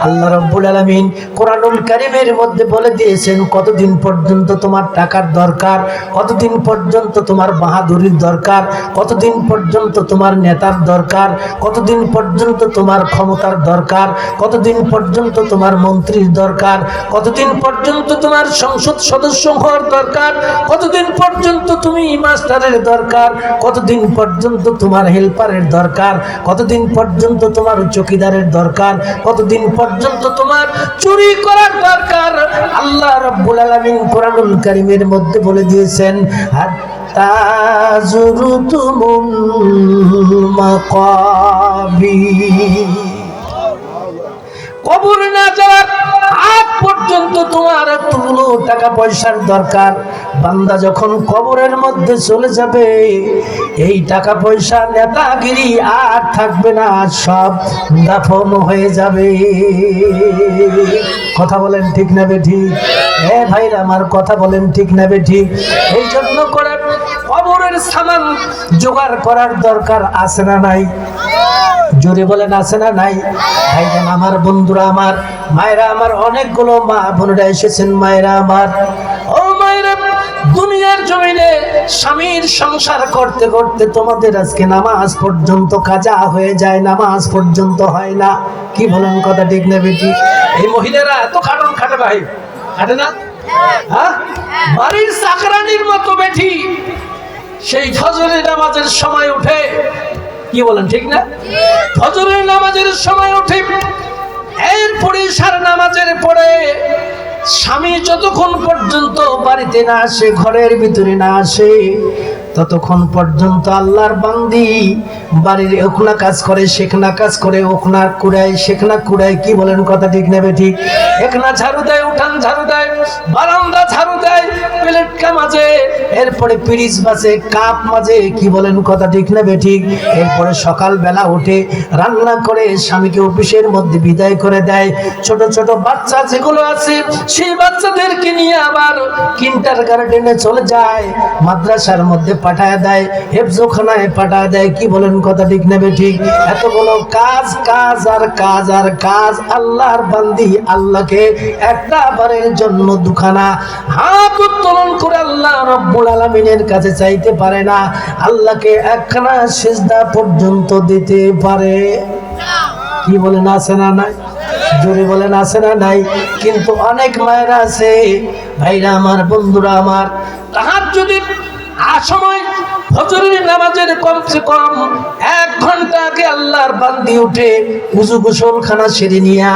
আল্লাহ রব্বুল আলমিন কোরআনুল কারিমের মধ্যে বলে দিয়েছেন, কতদিন পর্যন্ত তোমার টাকার দরকার? কতদিন পর্যন্ত তোমার বাহাদুরির দরকার? কতদিন পর্যন্ত তোমার নেতার দরকার? কতদিন পর্যন্ত তোমার ক্ষমতার দরকার? কতদিন পর্যন্ত তোমার মন্ত্রীর দরকার? কতদিন পর্যন্ত তোমার সংসদ সদস্য হওয়ার দরকার? কতদিন পর্যন্ত তুমি মাস্টারের দরকার? কতদিন পর্যন্ত তোমার হেল্পারের দরকার? কতদিন পর্যন্ত তোমার চকিদারের দরকার? কতদিন পর্যন্ত তোমার চুরি করার দরকার। আল্লাহ রব্বুল আলামিন কোরআনুল কারীমের মধ্যে বলে দিয়েছেন তাজুরু তুমুল মাকাবির। কবর না যাওয়ার আগ পর্যন্ত তোমার এতগুলো টাকা পয়সার দরকার। বান্দা যখন কবরের মধ্যে চলে যাবে, এই টাকা পয়সা নেতাগিরি আর থাকবে না, সব দাফন হয়ে যাবে। কথা বলেন ঠিক না বে ঠিক? এ ভাইরা, আমার কথা বলেন ঠিক না বে ঠিক? এই জন্য করে কবরের সামান জোগাড় করার দরকার আছে না নাই? জোরে বলেন আছে না নাই? ভাইজান আমার বন্ধুরা আমার মায়েরা আমার অনেকগুলো মা বোনেরা এসেছেন মায়েরা আমার। ও মায়েরা দুনিয়ার জমিনে স্বামীর সংসার করতে করতে তোমাদের আজকে নামাজ পর্যন্ত কাজা হয়ে যায় নামাজ পর্যন্ত হয় না। কি বলেন কথা ঠিক না বেটি? এই মহিলারা এত খাটন খাটে ভাই। খাটে না? হ্যাঁ। বাড়ির চাকরানির মতো বেঠি সেই ফজরের নামাজের সময় উঠে, কি বলেন, ঠিক না? ফজরের নামাজের সময় উঠে, এরপরে সার নামাজের পরে স্বামী যতক্ষণ পর্যন্ত বাড়িতে না আসে, ঘরের ভিতরে না আসে ততক্ষণ পর্যন্ত আল্লাহর বান্দি বাড়ির ওখনা কাজ করে, শেখনা কাজ করে, ওখনা কুড়ায়, শেখনা কুড়ায়, কি বলেন কথা ঠিক নেবে ঠিক একনা ঝাড়ু দেয়, উঠান ঝাড়ু দেয়, বারান্দা ঝাড়ু দেয় মাঝে এরপরে পিরিচ বাজে, কাপ মাঝে কি বলেন কথা ঠিক নেবে ঠিক এরপরে উঠে রান্না করে স্বামীকে অফিসের মধ্যে বিদায় করে দেয়। ছোট ছোট বাচ্চা যেগুলো আছে, সেই বাচ্চাদেরকে নিয়ে আবার কিন্টার গার্ডেনে চলে যায়। মাদ্রাসার মধ্যে পাঠায় দেয়, হেফজোখানায় পাঠায় দেয়, কি বলেন কথা ঠিক নেবে ঠিক? এতগুলো কাজ কাজ আর কাজ আর কাজ, আল্লাহর বান্দি আল্লাহকে একটা বারের জন্য দুখানা হাত উত্তোলন করে আল্লাহ রব্বুল আলমিনের কাছে চাইতে পারে না, আল্লাহকে একখানা সেজদা পর্যন্ত দিতে পারে। কি বলেন, আছে না নাই? জোরে বলেন, আছে না নাই? কিন্তু অনেক মায়েরা আছে, ভাইরা আমার, বন্ধুরা আমার তাহার যদি সময় কমসে কম এক আল্লাহর বান্দি উঠে নিয়া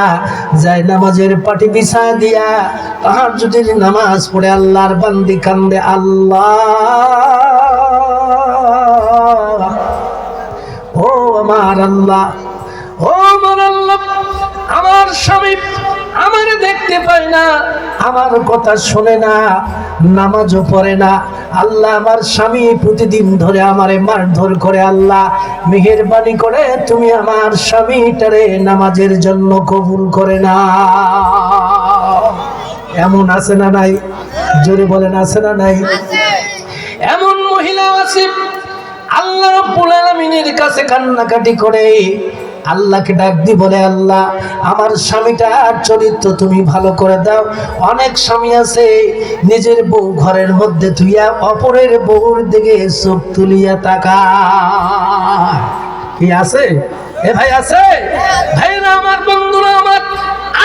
যায় নামাজের পাটি দিয়া তাহার নামাজ পড়ে আল্লাহর বান্দি কান্দে, আল্লাহ, ও আমার আল্লাহ, ও আমার আল্লাহ, আমার স্বামী দেখতে পায় না আমার কথা শোনে না নামাজও পড়ে না। আল্লাহ আমার স্বামী প্রতিদিন ধরে আমারে মারধর করে আল্লাহ মেহেরবানি করে তুমি আমার স্বামীটারে নামাজের জন্য কবুল করে না এমন আছে না নাই? জোরে বলেন আছে না নাই? এমন মহিলা আছে আল্লাহ রাব্বুল আলামিনের কাছে কান্নাকাটি করে। আল্লাহকে ডাক দি বলে, আল্লাহ, আমার স্বামীটার চরিত্র তুমি ভালো করে দাও। অনেক স্বামী আছে, নিজের বউ ঘরের মধ্যে থুইয়া অপরের বউর দিকে চোখ তুলিয়া তাকা কি আছে? এ ভাই আছে? ভাইরা আমার, বন্ধুরা আমার,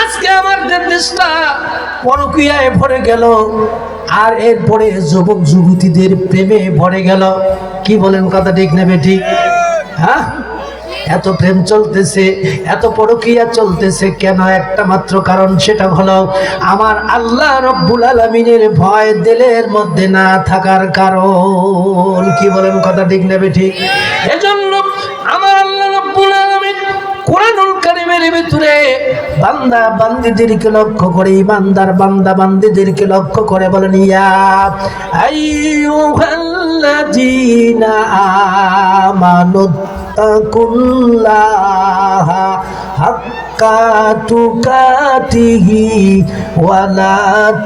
আজকে আমার দেশটা পরকিয়ায় ভরে গেল, আর এরপরে যুবক যুবতীদের প্রেমে ভরে গেল। কি বলেন কথা ঠিক নেবে ঠিক? হ্যাঁ? এত প্রেম চলতেছে, এত পরকিয়া চলতেছে, কেন একটা মাত্র কারণ সেটা হলো আমার আল্লাহ রব্বুল আলমিনের ভয় দিলের মধ্যে না থাকার কারণ। কি বলেন কথা ঠিক নেবে ঠিক এজন্য আমার আল্লাহ রব্বুল আলমিন কোরআনুল কারিমের ভিতরে বান্দা বান্দিদেরকে লক্ষ্য করে, ইমানদার বান্দা বান্দিদেরকে লক্ষ্য করে বলেন, ইয়া আইয়ুহাল্লাযীনা আমানু তাকুল্লাহা হাক্কা তুকাতিহি ওয়ালা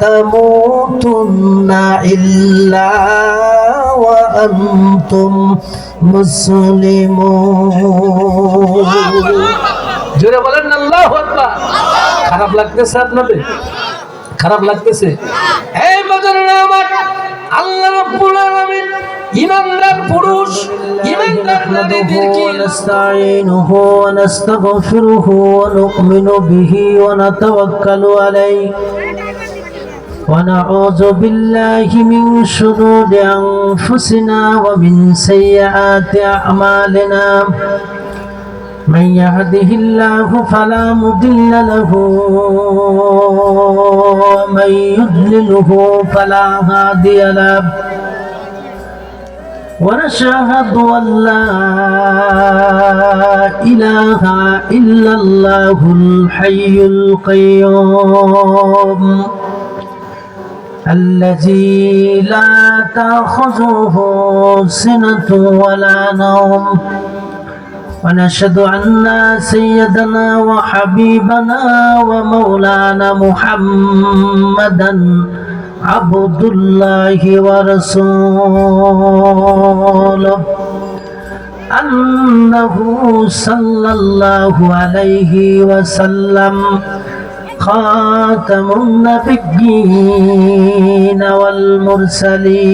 তামুতুন্না ইল্লা ওয়া আনতুম মুসলিমুন। জোরে বলেন আল্লাহু আকবার। লাগতেছে আপনাদের? খারাপ লাগতেছে? এই বাজারের আমার আল্লাহ রাব্বুল আলামিন ইমানদার পুরুষ ইমানদার نحمده নারীদেরকে ونستعينه ونستغفره ونؤمن به ونتوكل عليه ونعوذ بالله من شرور أنفسنا ومن سيئات أعمالنا من يهده الله فلا مضل له ومن يضلله فلا هادي له ونشهد أن لا إله إلا الله الحي القيوم الذي لا تأخذه سنة ولا نوم. ونشهد أن سيدنا وحبيبنا ومولانا محمدا عبد الله ورسوله أنه صلى الله عليه وسلم خاتم النبيين والمرسلين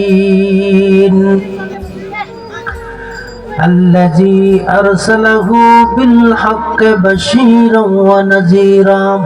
الذي أرسله بالحق بشيرا ونذيرا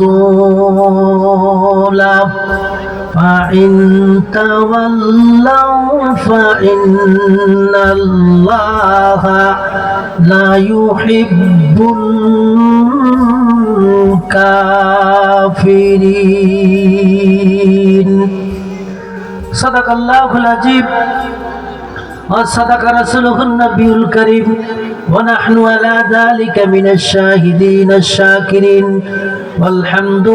ورسوله فإن تولوا فإن الله لا يحب الكافرين. صدق الله العظيم. وصدق رسوله النبي الكريم ونحن على ذلك من الشاهدين الشاكرين والحمد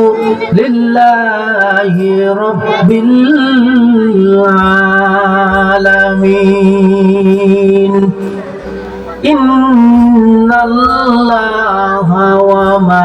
لله رب العالمين إن الله وملائكته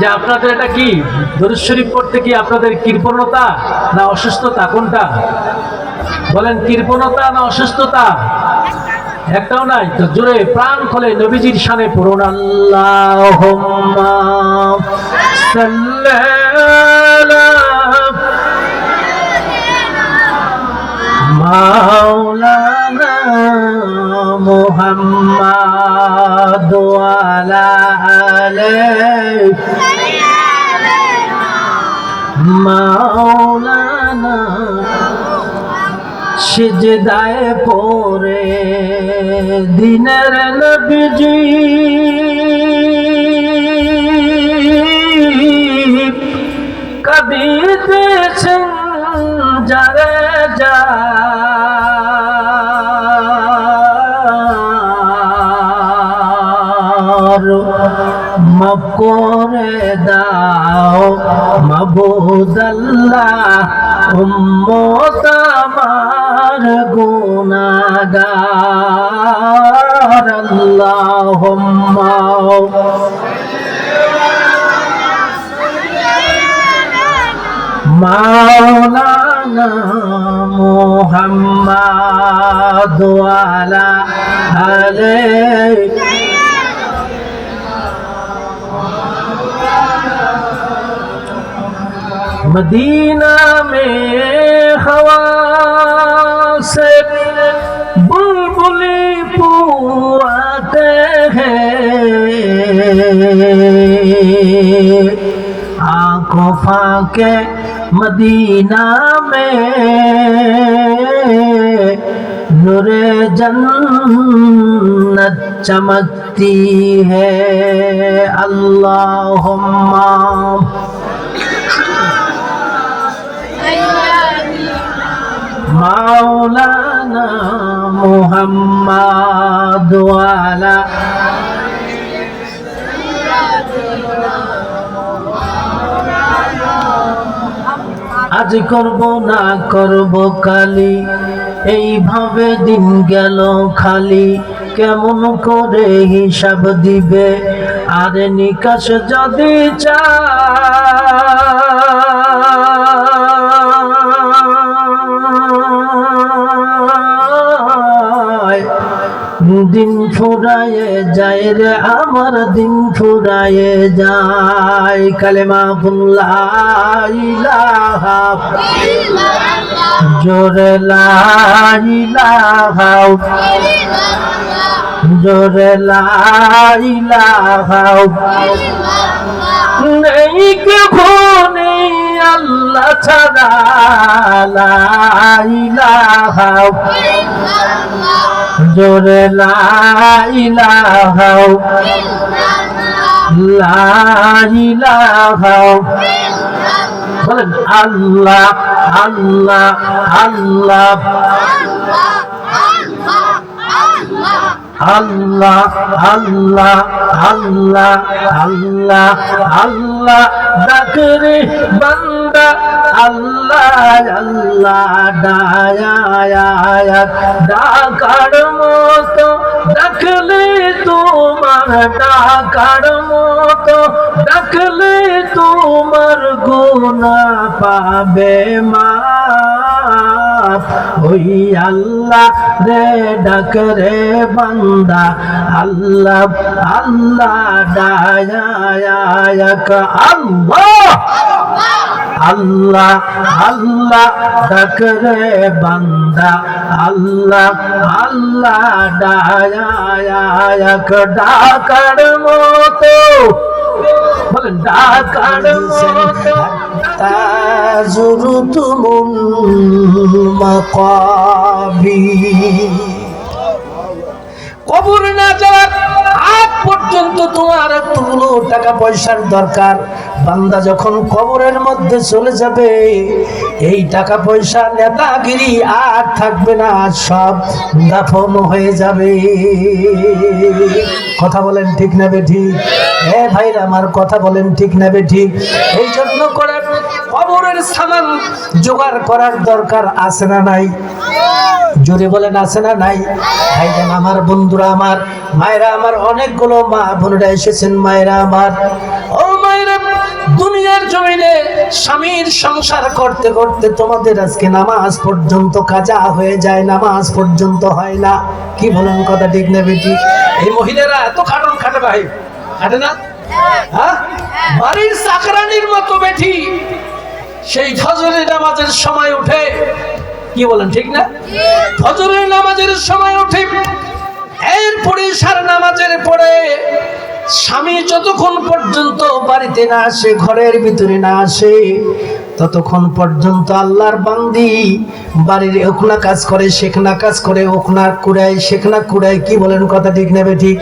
যে আপনাদের এটা কি? দরুদ শরীফ পড়তে কি আপনাদের কৃপণতা না অসুস্থতা? কোনটা? বলেন, কৃপণতা না অসুস্থতা? একটাও নাই তো, জোরে প্রাণ খোলে নবীজির সানে পড়ুন। আল্লাহ মাওলানা মুহাম্মাদ ওয়ালা আলাইহি মাওলানা সিজদায় পরে দিনের নবীজি। মাফ করে দাও। মাবুদ আল্লাহ উম্মত আমার গুনাহগার। আল্লাহুম্মা। মাওলানা মুহাম্মাদ ওয়ালা আলাইহি मदीना में हवा से बुलबुली पुआते हैं आंखों फाके मदीना में नूरे जन्नत चमकती है अल्लाहुम्मा মাওলানা মুহাম্মাদ ওয়ালা আজ করব না করব কালি, এইভাবে দিন গেল খালি, কেমন করে হিসাব দিবে? আর নিকাশ যদি চায় দিন ফুরায়ে যায় রে, আমার দিন ফুরায়ে যায়। কালেমা ইলাহা। জোরে লাইলাহা জোরে লাইলাহা নেই নেই আল্লাহ ছাড়া জোরে লাইলাহা লাইলাহা বলেন আল্লাহ আল্লাহ আল্লাহ। আল্লাহ আল্লাহ আল্লাহ আল্লাহ আল্লাহ। ডাকরে বান্দা আল্লাহ আল্লাহ ডায়া ডাকার মতো দেখলে তোমার ডাকার মতো দেখলে তোমার গুণা পাবে মা। ওই আল্লাহ রে ডাক রে বান্দা, আল্লাহ আল্লাহ ডায়াক আল্লাহ। আল্লাহ আল্লাহ ডাক রে বান্দা, আল্লাহ আল্লাহ ডায়াক ডাকার মতো। ঢাকার তাজরুতুল মাকাবি। কবর না যাওয়ার আগ পর্যন্ত তোমার এতগুলো টাকা পয়সার দরকার। বান্দা যখন কবরের মধ্যে চলে যাবে, এই টাকা পয়সা নেতাগিরি আর থাকবে না, সব দাফন হয়ে যাবে। কথা বলেন ঠিক না বেঠিক হ্যাঁ ভাইরা, আমার কথা বলেন ঠিক না বেঠিক এই জন্য করে কবরের সামান জোগাড় করার দরকার আছে না নাই? জোরে বলেন, আছে না নাই? ভাইজান আমার বন্ধুরা আমার, মায়েরা আমার, অনেকগুলো মা বোনেরা এসেছেন, মায়েরা আমার। ও মায়েরা, দুনিয়ার জমিনে স্বামীর সংসার করতে করতে তোমাদের আজকে নামাজ পর্যন্ত কাজা হয়ে যায়, নামাজ পর্যন্ত হয় না। কি বলেন কথা ঠিক না বেটি? এই মহিলারা এত খাটন খাটে ভাই, খাটে না? হ্যাঁ? বাড়ির চাকরানির মতো বেঠি সেই ফজরের নামাজের সময় উঠে, কি বলেন, ঠিক না? ফজরের নামাজের সময় উঠে, এরপরে সার নামাজের পরে স্বামী যতক্ষণ পর্যন্ত বাড়িতে না আসে, ঘরের ভিতরে না আসে, ততক্ষণ পর্যন্ত আল্লাহর বান্দি বাড়ির ওখনা কাজ করে, শেখনা কাজ করে, ওখনা কুড়ায়, শেখনা কুড়ায়, কি বলেন কথা ঠিক নেবে ঠিক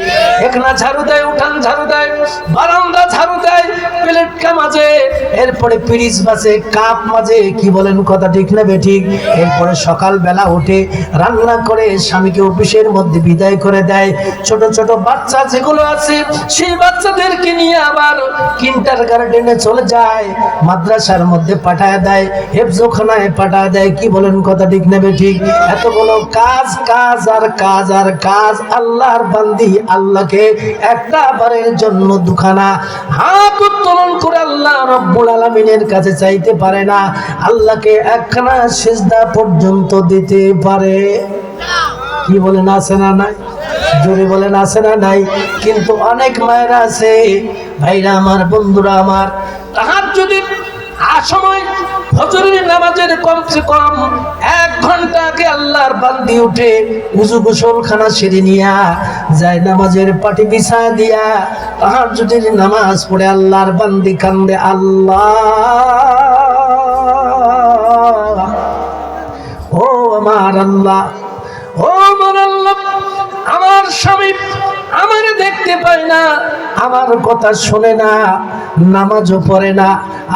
একনা ঝাড়ু দেয়, উঠান ঝাড়ু দেয় বারান্দা ঝাড়ু দেয় প্লেটকা মাঝে এরপরে পিরিচ বাজে, কাপ মাঝে কি বলেন কথা ঠিক নেবে ঠিক? এরপরে সকালবেলা উঠে রান্না করে স্বামীকে অফিসের মধ্যে বিদায় করে দেয়। ছোট ছোট বাচ্চা যেগুলো আছে, সেই বাচ্চাদেরকে নিয়ে আবার কিন্টার গার্ডেনে চলে যায়, মাদ্রাসার মধ্যে পাঠায় দেয়, হেফজোখানায় পাঠায় দেয়, কি বলেন কথা ঠিক নেবে ঠিক? এতগুলো কাজ কাজ আর কাজ আর কাজ, আল্লাহর বান্দি আল্লাহকে একটা বারের জন্য দুখানা হাত উত্তোলন করে আল্লাহ রব্বুল আলমিনের কাছে চাইতে পারে না, আল্লাহকে একখানা সেজদা পর্যন্ত দিতে পারে। কি বলেন, আছে না নাই? জোরে বলেন, আছে না নাই? কিন্তু অনেক মায়েরা আছে, ভাইরা আমার, বন্ধুরা আমার তাহার যদি কম এক বান্দি উঠে নিয়া পাটি বিছা দিয়া তাহার নামাজ পড়ে আল্লাহর বান্দি কান্দে, আল্লাহ, ও আমার আল্লাহ, ও আমার আল্লাহ, আমার স্বামী দেখতে পায় না, আমার কথা শোনে না, নামাজও পড়ে না।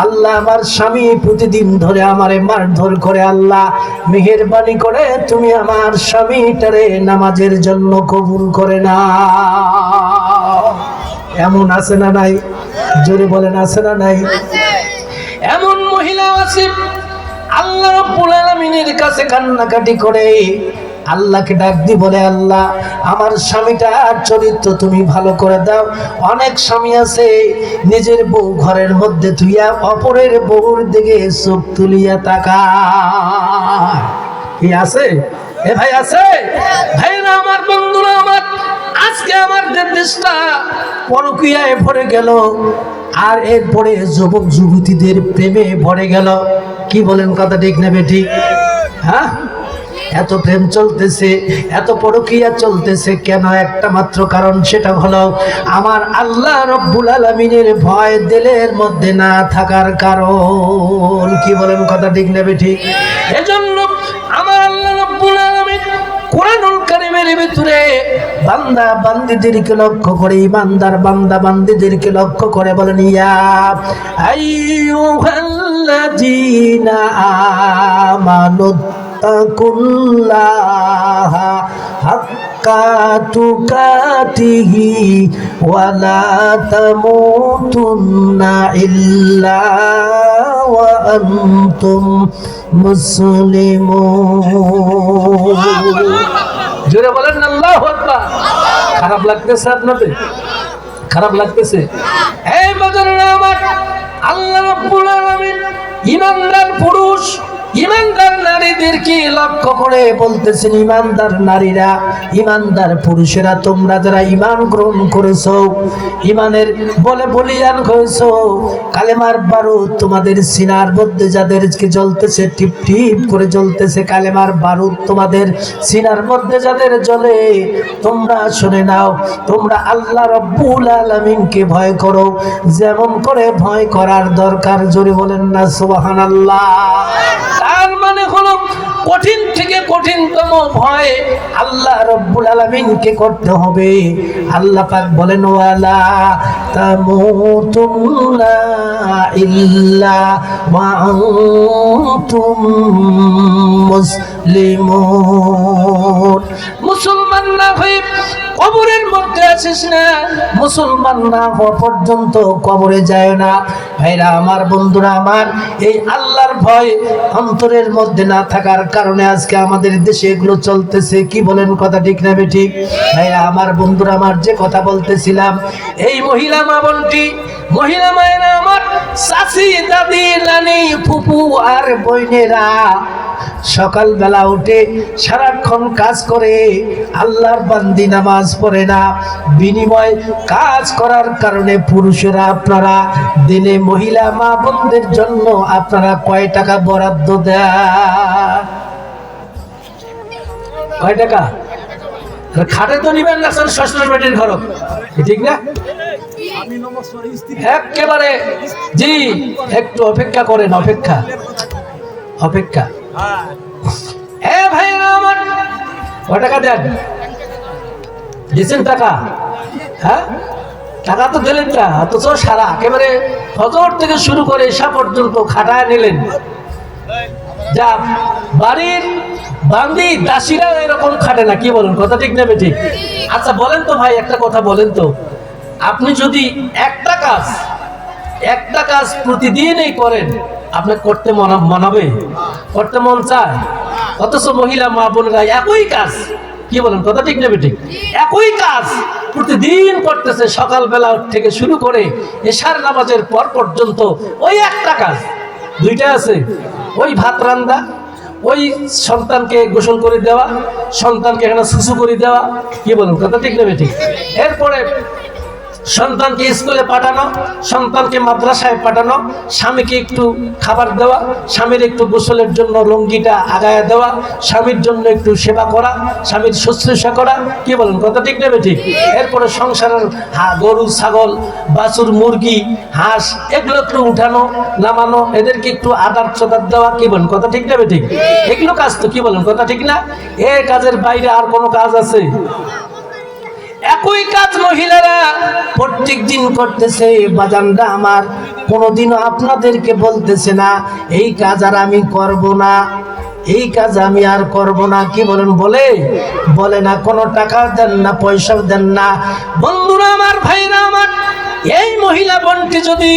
আল্লাহ আমার স্বামী প্রতিদিন ধরে আমারে মারধর করে, আল্লাহ মেহেরবানি করে, তুমি আমার স্বামীটারে নামাজের জন্য কবুল করে না এমন আছে না নাই? জোরে বলেন, আছে না নাই? এমন মহিলা আছে, আল্লাহ রাব্বুল আলামিনের কাছে কান্নাকাটি করে আল্লাহকে ডাক দি বলে, আল্লাহ, আমার স্বামীটার চরিত্র তুমি ভালো করে দাও। অনেক স্বামী আছে, নিজের বউ ঘরের মধ্যে তুইয়া অপরের বউর দিকে চোখ তুলিয়া তাকা কি আছে? এ ভাই আছে? ভাইরা আমার, বন্ধুরা আমার, আজকে আমার দেশটা পরকিয়ায় ভরে গেল, আর এরপরে যুবক যুবতীদের প্রেমে ভরে গেল। কি বলেন কথা ঠিক নেবে ঠিক? হ্যাঁ? এত প্রেম চলতেছে, এত পরকিয়া চলতেছে, কেন একটা মাত্র কারণ সেটা হলো আমার আল্লাহ রব্বুল আলমিনের ভয় দিলের মধ্যে না থাকার কারণ। কি বলেন কথা ঠিক নেবে ঠিক এজন্য আমার আল্লাহ রব্বুল আলমিন কোরআনুল কারিমের ভিতরে বান্দা বান্দিদেরকে লক্ষ্য করে, ইমানদার বান্দা বান্দিদেরকে লক্ষ্য করে বলেন, ইয়া আইয়ুহাল্লাযীনা আমানু তাকুল্লাহা হাক্কা তুকাতিহি ওয়ালা তামুতুন্না ইল্লা ওয়া আনতুম জোরে বলেন খারাপ লাগতেছে আপনাদের? খারাপ লাগতেছে? এই বাজারের আমার আল্লাহ ইমানদার পুরুষ ইমানদার নারীদেরকে লক্ষ্য করে বলতেছেন, ইমানদার নারীরা, ইমানদার পুরুষেরা, তোমরা যারা ইমান গ্রহণ করেছ, ইমানের বলে বলিয়ান হয়েছো, কালেমার বারুদ তোমাদের সিনার মধ্যে যাদেরকে জ্বলতেছে, টিপ টিপ করে জ্বলতেছে, কালেমার বারুদ তোমাদের সিনার মধ্যে যাদের জ্বলে, তোমরা শুনে নাও, তোমরা আল্লাহ রব্বুল আলমিনকে ভয় করো, যেমন করে ভয় করার দরকার, জোরে বলেন না সুবাহান আল্লাহ তার মানে হলো কঠিন থেকে কঠিনতম ভয় আল্লাহ রব্বুল আলমিনকে করতে হবে। আল্লাহ পাক বলেন, ওয়ালা তামুতুন্না ইল্লা ওয়া আনতুম মুসলিমুন। মুসলমান না হয়ে কবরের মধ্যে আছিস না? মুসলমান না হওয়া পর্যন্ত কবরে যায় না। ভাইরা, আমার বন্ধুরা, আমার এই আল্লাহর ভয় অন্তরের মধ্যে না থাকার কারণে আজকে আমাদের দেশে এগুলো চলতেছে। কি বলেন কথা ঠিক না ঠিক ভাইরা, আমার বন্ধুরা, আমার যে কথা বলতেছিলাম, এই মহিলা মা বোনটি, মহিলা মায়েরা আমার চাচি, দাদি, নানি, ফুপু আর বইনেরা সকালবেলা উঠে সারাক্ষণ কাজ করে, আল্লাহর বান্দি নামাজ পড়ে না। বিনিময় কাজ করার কারণে পুরুষেরা আপনারা, দিনে মহিলা মা বোনদের জন্য আপনারা কয় টাকা বরাদ্দ দেন? কয় টাকা? খাটে তো নিবেন না, স্যার, শ্বশুর বেটির ঘর ঠিক না? একেবারে, জি, একটু অপেক্ষা করেন, অপেক্ষা। অপেক্ষা। এ ভাই আমার ক টাকা দেন? টাকা? হ্যাঁ? টাকা তো দিলেন না, অথচ সারা একেবারে ফজর থেকে শুরু করে এসা পর্যন্ত খাটায় নিলেন। যা বাড়ির বান্দি দাসীরা এরকম খাটে না, কি বলেন, কথা ঠিক নেবে ঠিক? আচ্ছা বলেন তো ভাই, একটা কথা বলেন তো। আপনি যদি একটা কাজ একটা কাজ প্রতিদিনই করেন আপনি করতে মনা মনাবে করতে মন চায়? অথচ মহিলা, মা বোনেরা একই কাজ। কি বলেন, কথা ঠিক নেবে ঠিক একই কাজ প্রতিদিন করতেছে, সকালবেলা থেকে শুরু করে এশার নামাজের পর পর্যন্ত ওই একটা কাজ। দুইটা আছে। ওই ভাত রান্দা ওই সন্তানকে গোসল করে দেওয়া, সন্তানকে এখানে সুসু করে দেওয়া। কি বলুন, কথা ঠিক নেবে ঠিক এরপরে সন্তানকে স্কুলে পাঠানো, সন্তানকে মাদ্রাসায় পাঠানো, স্বামীকে একটু খাবার দেওয়া, স্বামীর একটু গোসলের জন্য লঙ্গিটা আগায় দেওয়া, স্বামীর জন্য একটু সেবা করা, স্বামীর শুশ্রূষা করা। কি বলেন, কথা ঠিক নেবে ঠিক এরপরে সংসারের হা, গরু, ছাগল, বাছুর, মুরগি, হাঁস, এগুলো একটু উঠানো, নামানো, এদেরকে একটু আদার চদার দেওয়া, কি বলেন, কথা ঠিক নেবে ঠিক এগুলো কাজ তো কি বলেন, কথা ঠিক না? এ কাজের বাইরে আর কোনো কাজ আছে? একই কাজ মহিলারা প্রত্যেক দিন করতেছে বাজানটা আমার কোনোদিনও আপনাদেরকে বলতেছে না, এই কাজ আর আমি করব না, এই কাজ আমি আর করব না। কি বলেন? বলে? বলে না, কোনো টাকা দেন না, পয়সাও দেন না। বন্ধুরা আমার, ভাইরা আমার, এই মহিলা বোনকে যদি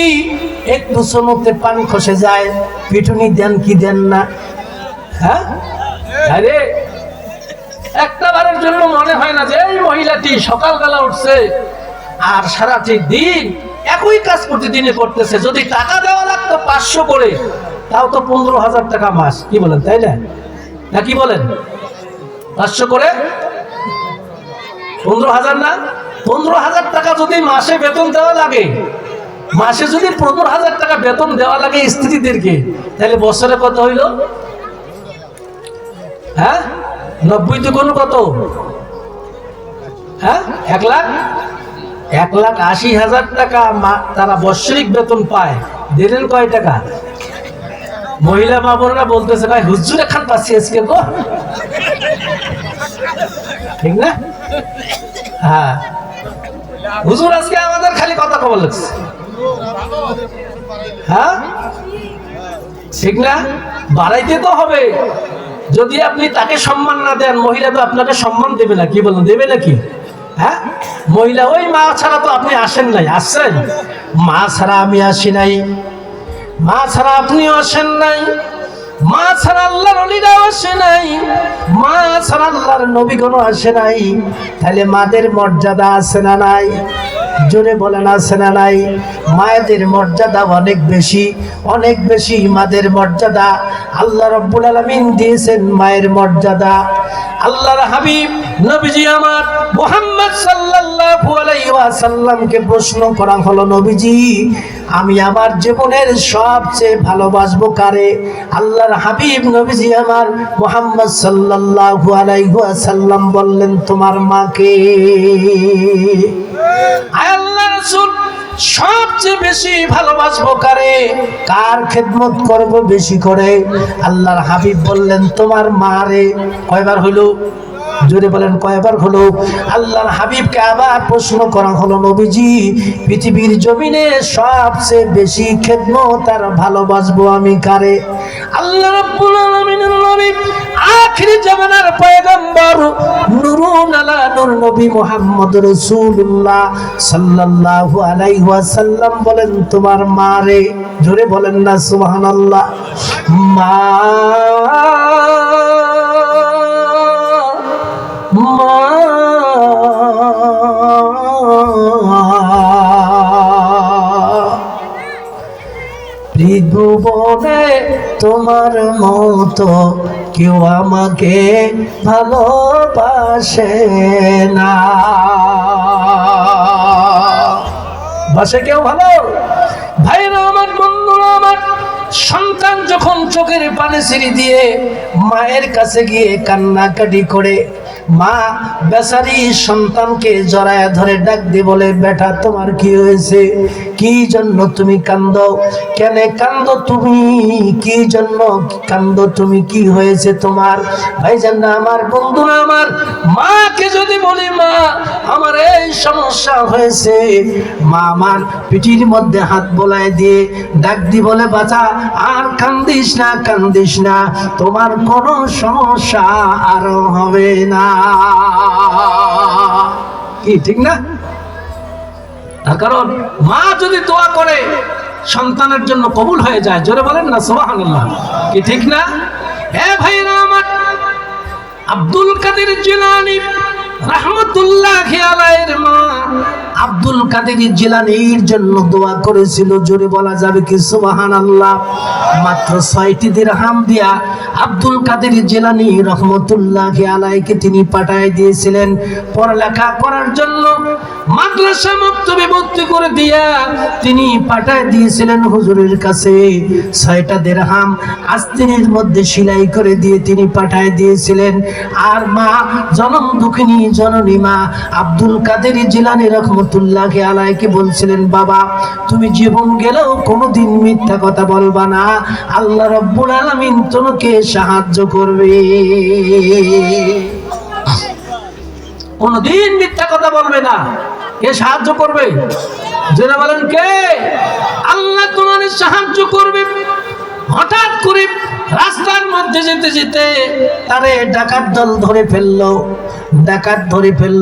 একটু সমুদ্রে পান খসে যায়, পিটুনি দেন কি দেন না? হ্যাঁ? আরে একটা বারের জন্য মনে হয় না যে এই মহিলাটি সকালবেলা উঠছে আর সারাটি দিন একই কাজ প্রতিদিনে করতেছে। যদি টাকা দেওয়া লাগতো পাঁচশো করে, তাও তো পনেরো হাজার টাকা মাস। কি বলেন, তাই না? না, কি বলেন? পাঁচশো করে? পনেরো হাজার না? পনেরো হাজার টাকা যদি মাসে বেতন দেওয়া লাগে, মাসে যদি পনেরো হাজার টাকা বেতন দেওয়া লাগে স্ত্রীদেরকে, তাহলে বছরে কত হইল? হ্যাঁ? নব্বই দুগুণ কত? হ্যাঁ? এক লাখ? এক লাখ আশি হাজার টাকা তারা বৎসরিক বেতন পায়। দিলেন কয় টাকা? মহিলা মা বোনরা বলতেছে, ভাই, হুজুর খান পাচ্ছি আজকে গো। ঠিক না? হ্যাঁ। হুজুর আজকে আমাদের খালি কথা খবর লাগছে হ্যাঁ? ঠিক না? বাড়াইতে তো হবে। যদি আপনি তাকে সম্মান না দেন, মহিলা তো আপনাকে সম্মান দেবে না, কি বলেন, দেবে নাকি? হ্যাঁ? মহিলা, ওই মা ছাড়া তো আপনি আসেন নাই আসছেন মা ছাড়া আমি আসি নাই। মা ছাড়া আপনিও আসেন নাই। মা ছাড়া আল্লাহর অলিরাও আসে নাই। মা ছাড়া আল্লাহর নবীগণ আসে নাই। তাহলে মাদের মর্যাদা আছে না নাই? জোরে বলেন আছে নাই। মায়েদের মর্যাদা অনেক বেশি অনেক বেশি মাদের মর্যাদা। আল্লাহ রব্বুল আলামিন দিয়েছেন মায়ের মর্যাদা। আল্লাহর হাবিব নবীজি আমার মোহাম্মদ সাল্লাল্লাহু আলাইহি ওয়াসাল্লামকে প্রশ্ন করা হলো, নবীজি, আমি আমার জীবনের সবচেয়ে ভালোবাসবো কারে? আল্লাহর হাবিব নবীজি আমার মোহাম্মদ সাল্লাল্লাহু আলাইহি ওয়াসাল্লাম বললেন, তোমার মাকে। আল্লাহ রাসূল সবচেয়ে বেশি ভালোবাসবো কারে? কার খেদমত করব বেশি করে? আল্লাহর হাবিব বললেন, তোমার মারে। কয়বার হইল? জোরে বলেন কয়বার হলো? আল্লাহর হাবিবকে আবার প্রশ্ন করা হলো, নবীজি, পৃথিবীর জমিনে সবচেয়ে বেশি খেদমত আর ভালোবাসবো আমি কারে? আল্লাহ রাব্বুল আলামিনের নবী আখির জামানার পয়গম্বর নুরুন আলা নূর নবী মুহাম্মদ রাসূলুল্লাহ সাল্লাল্লাহু আলাইহি ওয়াসাল্লাম বলেন, তোমার মা রে? জোরে বলেন না, সুবহানাল্লাহ। মা ত্রিভুবনে তোমার মতো কেউ আমাকে ভালোবাসে না। বাসে কেউ ভালো? ভাইরা আমার, বন্ধুরা আমার, সন্তান যখন চোখের পানে ছিঁড়ি দিয়ে মায়ের কাছে গিয়ে কান্নাকাটি করে, মা বেচারি সন্তানকে জড়ায় ধরে ডাক দিয়ে বলে, বেটা, তোমার কি হয়েছে? কি জন্য তুমি কান্দ? কেন কান্দ তুমি? কি জন্য কান্দ তুমি? কি হয়েছে তোমার? ভাইজান না আমার, বন্ধু না আমার, মাকে যদি বলি মা, আমার এই সমস্যা হয়েছে। মা আমার পিঠির মধ্যে হাত বোলায় দিয়ে ডাক দি বলে বাঁচা আর কান্দিস না কান্দিস না, তোমার কোনো সমস্যা আর হবে না। কি, ঠিক না? তার কারণ, মা যদি দোয়া করে, সন্তানের জন্য কবুল হয়ে যায়। জোরে বলেন না সোহানুল্লাহ কি ঠিক না? হ্যাঁ ভাইরা আমার, আব্দুল কাদের জিলানি, রহমতুল্লাহ খেয়ালের মা আব্দুল কাদের জিলানির জন্য দোয়া করেছিল। জোরে বলা যাবে কি? সুবহানাল্লাহ। মাত্র ছয়টি দিরহাম দিয়া আব্দুল কাদের জিলানি রহমতুল্লাহ আলাইকে তিনি পাঠায় দিয়েছিলেন। পড়ালেখা করার জন্য মাদ্রাসা মক্তবে ভর্তি করে দিয়া তিনি পাঠায় দিয়েছিলেন হুজুরের কাছে। ছয়টা দেড়হাম আস্তিনের মধ্যে সেলাই করে দিয়ে তিনি পাঠায় দিয়েছিলেন। আর মা, জনম দুঃখিনী, জননী মা, আব্দুল কাদের জিলানি রহমতুল্লাহ আলাইকে বলছিলেন, বাবা, তুমি জীবন গেলেও কোনোদিন মিথ্যা কথা বলবা না। আল্লাহ রব্বুল আলামিন তোমাকে সাহায্য করবে। কোনদিন মিথ্যা কথা বলবে না। কে সাহায্য করবে? যেটা বলেন, কে? আল্লাহ তোমাদের সাহায্য করবে। হঠাৎ করে রাস্তার মধ্যে যেতে যেতে তারে ডাকাত দল ধরে ফেলল। ডাকাত ধরে ফেলল।